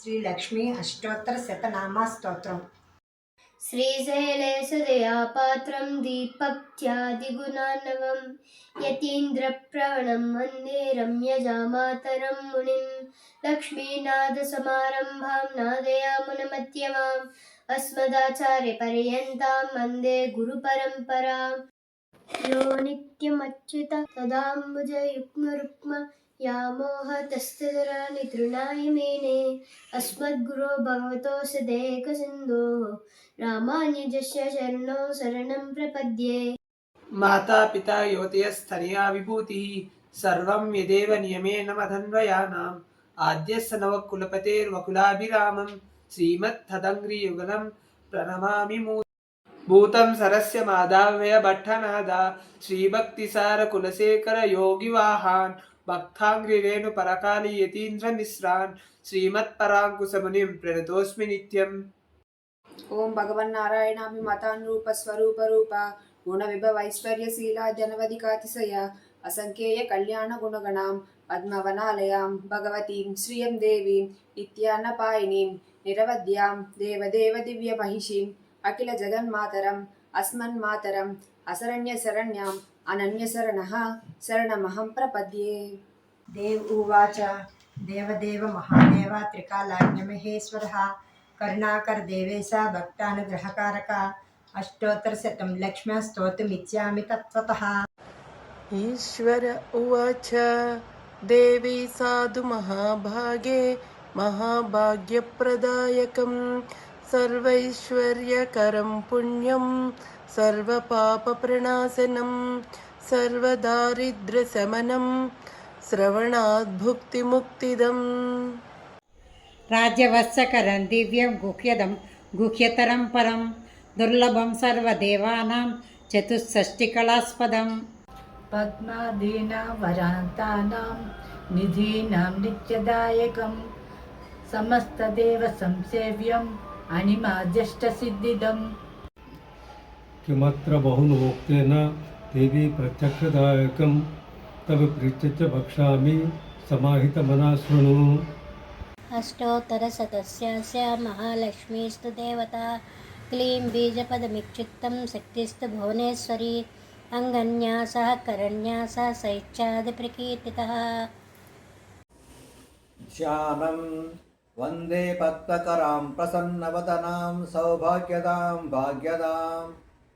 श्रीलक्ष्मीष्ट्रीशैलेया पात्रं दीपक्त्यादिगुनानव यतीन्द्रप्रवणं मुनिं लक्ष्मीनादसमारम्भां नादयामुनमत्य माम् अस्मदाचार्यपर्यन्तां मन्दे गुरुपरम्परां तदाम्बुजयुग्मरुक्म यामोहतस्तराणि तृणाय मेने। अस्मद्गुरो भगवतोऽस्य देकसिन्धो रामानुजस्य शरणो शरणं प्रपद्ये। माता पिता युवतयस्तनया विभूतिः सर्वं यदेव नियमेन मधन्वयानाम् आद्यस्य नवकुलपतेर्वकुलाभिरामं श्रीमत्थदङ्घ्रियुगलं प्रणमामि भूतं सरस्य मादाव्य भट्टनादा श्रीभक्तिसारकुलशेखर భక్తాగ్రిరేణు పరకాలి యతీంద్ర మిశ్రాన్ శ్రీమత్పరాంకుశమునిం ప్రణతోస్మి నిత్యం. ఓం భగవన్నారాయణామి మతాన్రూప స్వరూప రూప గుణ విభవైశ్వర్యశీల జనవధికాతిశయ అసంఖ్యేయ కళ్యాణ గుణగణాం పద్మవనాలయాం భగవతీం శ్రియం దేవీం నిత్యాన్నపాయినీం నిరవధ్యాం దేవదేవ దివ్య మహిషీం అఖిల జగన్మాతరం అస్మన్మాతరం असरण्यशरण्याम् अनन्यशरणः शरणमहं प्रपद्ये। देव उवाच। देवदेव महादेव त्रिकालाज्ञमहेश्वरः स भक्तानुग्रहकारकः। अष्टोत्तरशतं लक्ष्म्या स्तोतुमिच्छामि तत्त्वतः। ईश्वर उवाच। देवी साधु महाभागे। महाभाग्यप्रदायकम्। सर्वैश्वर्यकरं पुण्यं सर्वपापप्रणाशनं सर्वदारिद्र्यशमनं श्रवणाद्भुक्तिमुक्तिदम् राज्यवत्सकरं दिव्यं गुह्यदं गुह्यतरं परं दुर्लभं सर्वदेवानां चतुष्षष्टिकलास्पदं पद्मादीनां वरान्तानां निधीनां नित्यदायकं समस्तदेव संसेव्यम् అనిమాజష్టసిద్ధిదం కిమత్ర బహునోక్తేన దేవి ప్రత్యక్షదాయకం తవ ప్రీత్యచ భక్షామి సమాహితమనా శృణు అష్టోత్తరసతస్యాస్య మహాలక్ష్మీస్తు దేవత క్లీం బీజపదమిక్షిప్తం శక్తిస్తు భువనేశ్వరి అంగన్యాస కరణ్యాస శైత్యాది ప్రకీర్తిత ధ్యానం वन्दे पद्मकरां प्रसन्नवदनां सौभाग्यदां भाग्यदाम्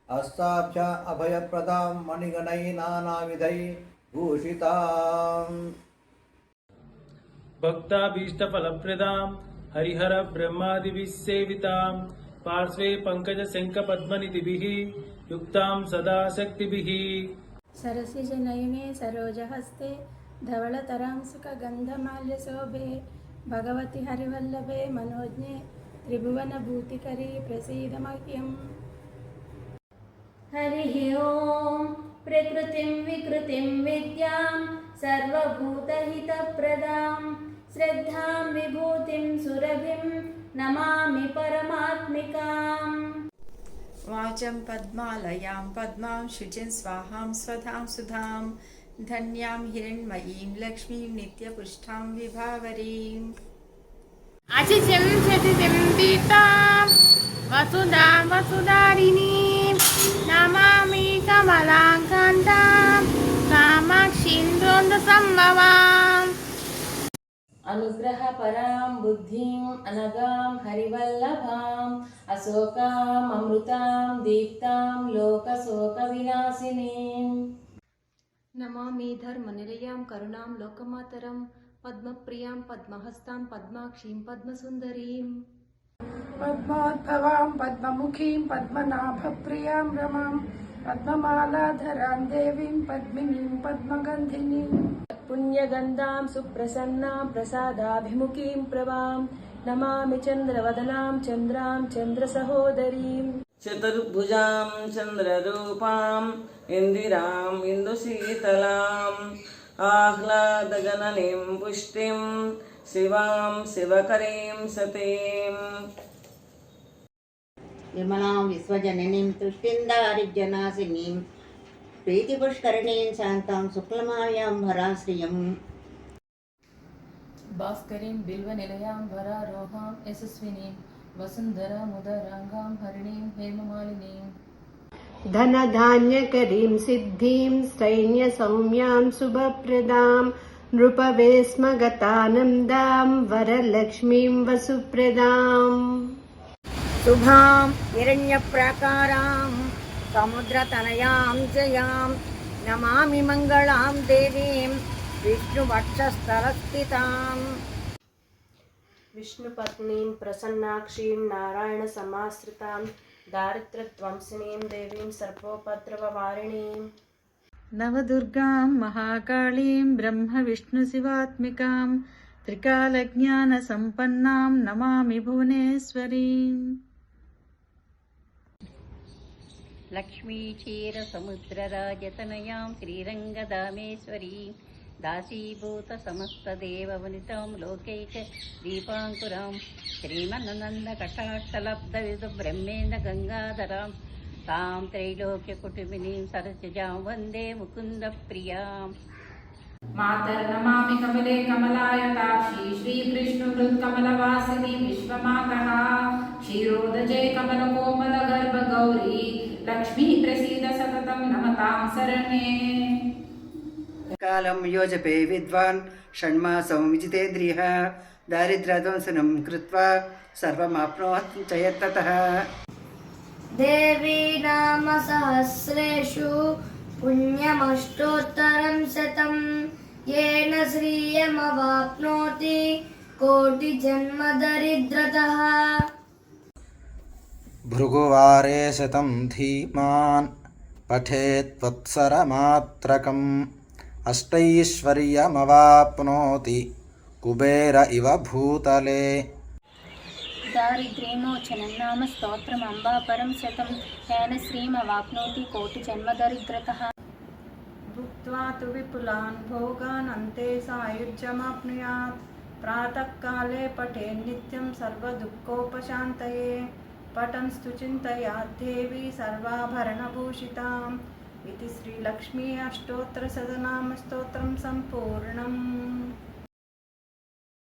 अस्ताभ्य अभयप्रदां मणिगणैः भूषिताम्। भक्ताभीष्टफलप्रदां हरिहरब्रह्मादिभिः पार्श्वे पङ्कजशङ्खपद्मनिधिभिः युक्तां सदा शक्तिभिः सरसिजनयने सरोजहस्ते धवलतरांसुकगन्धमाल्यशोभे भगवति భగవతి హరివల్లభే మనోజ్ఞే త్రిభువన భూతికరి ప్రసీదమహ్యం. హరి ఓం ప్రకృతిం వికృతిం విద్యాం సర్వభూతహితప్రదాం. శ్రద్ధాం విభూతిం సురభిం నమామి పరమాత్మికాం. వాచం పద్మాలయాం పద్మాం శుచిం స్వాహాం స్వధాం సుధాం. लक्ष्मीं नित्यपुष्टां विभावरीम् अचिचं शतिं पीतां वसुधां वसुधारिणीं नमामि कमलाकान्तां कामाक्षीं द्रोन्दसम्भवाम् अनुग्रहपरां बुद्धिम् अनगां हरिवल्लभाम् अशोकाम् अमृतां दीप्तां लोकशोकविनाशिनीम् नमामि धर्मनिलयां करुणां लोकमातरं पद्मप्रियां पद्महस्तां पद्माक्षीं पद्मसुन्दरीम् पद्मोद्भवां पद्ममुखीं पद्मनाभप्रियां रमां पद्ममालाधरां देवीं पद्मिनीं पद्मगन्धिनीं। पुण्यगन्धां सुप्रसन्नां प्रसादाभिमुखीं प्रवां नमामि चन्द्रवदनां चन्द्रां चन्द्रसहोदरीम्। చతుర్భుజాం చంద్రరూపాం ఇందిరాం ఇందుశీతలాం ఆహ్లాదగణనీం పుష్టిం శివాం శివకరీం సతీం నిర్మలాం విశ్వజననీం తుష్టిందారిజనాశినీం ప్రీతిపుష్కరిణీం శాంతాం శుక్లమాయాం భరాశ్రియం భాస్కరీం బిల్వనిలయాం వరారోహాం యశస్వినీం वसुन्धरामुदराङ्गां हरिणीं हेममालिनीम् धनधान्यकरीं सिद्धिं सैन्यसौम्यां शुभप्रदां नृपवे स्म गतानन्दां वरलक्ष्मीं वसुप्रदाम् शुभां हिरण्यप्राकारां समुद्रतनयां जयां नमामि मङ्गलां देवीं विष्णुवक्षस्थलस्थिताम् విష్ణుపత్నీం ప్రసన్నాక్షీం నారాయణ సమాశ్రితాం దారిద్ర్యధ్వంసినీం దేవీం సర్వోపద్రవవారిణీం. నవదుర్గాం మహాకాళీం బ్రహ్మ విష్ణు శివాత్మికాం త్రికాలజ్ఞానసంపన్నాం నమామి భువనేశ్వరీం. లక్ష్మీక్షీరసముద్రరాజతనయాం శ్రీరంగదామేశ్వరీ. దాసీభూత సమస్త సమస్తదేవవనితం లోకైక దీపాంకురాం. శ్రీమన్నంద కటాక్షలబ్ధ విధు బ్రహ్మేంద్ర గంగాధరాం. తాం త్రైలోక్య కుటుంబిని సరసిజాం వందే ముకుంద ప్రియాం మాతర్నమామి కమలే కమలాయ తాక్షి శ్రీ కృష్ణు హృత్ కమల వాసిని విశ్వమాత. క్షీరోదజే కమల కోమల గర్భ గౌరీ లక్ష్మీ ప్రసీద సతతం నమతాం శరణే. विद्वान् षण्मासं विजितेन्द्रियः दारिद्र्यध्वंसनं कृत्वा सर्वमाप्नोत् च यत्ततः देवी नाम सहस्रेषु पुण्यमष्टोत्तरं शतं येन श्रियमवाप्नोति कोटिजन्मदरिद्रतः भृगुवारे शतं धीमान् पठेत्वत्सरमात्रकम् అష్టైశ్వర్యమవాప్నోతి కుబేర ఇవ భూతలే. దారిద్ర్యమోచనం నామ స్తోత్రం అంబాపరం శతం తేన శ్రీమవాప్నోతి కోటి జన్మదరిద్రత. భుక్త్వా తు విపులాన్ భోగానంతే సాయుధ్యమాప్నుయాత్. ప్రాతకాలే పఠే నిత్యం సర్వదుఃఖోపశాంతయే. పటం స్తు చింతయా దేవి సర్వాభరణభూషితాం. इति श्रीलक्ष्मी अष्टोत्तरशतनामस्तोत्रं सम्पूर्णम्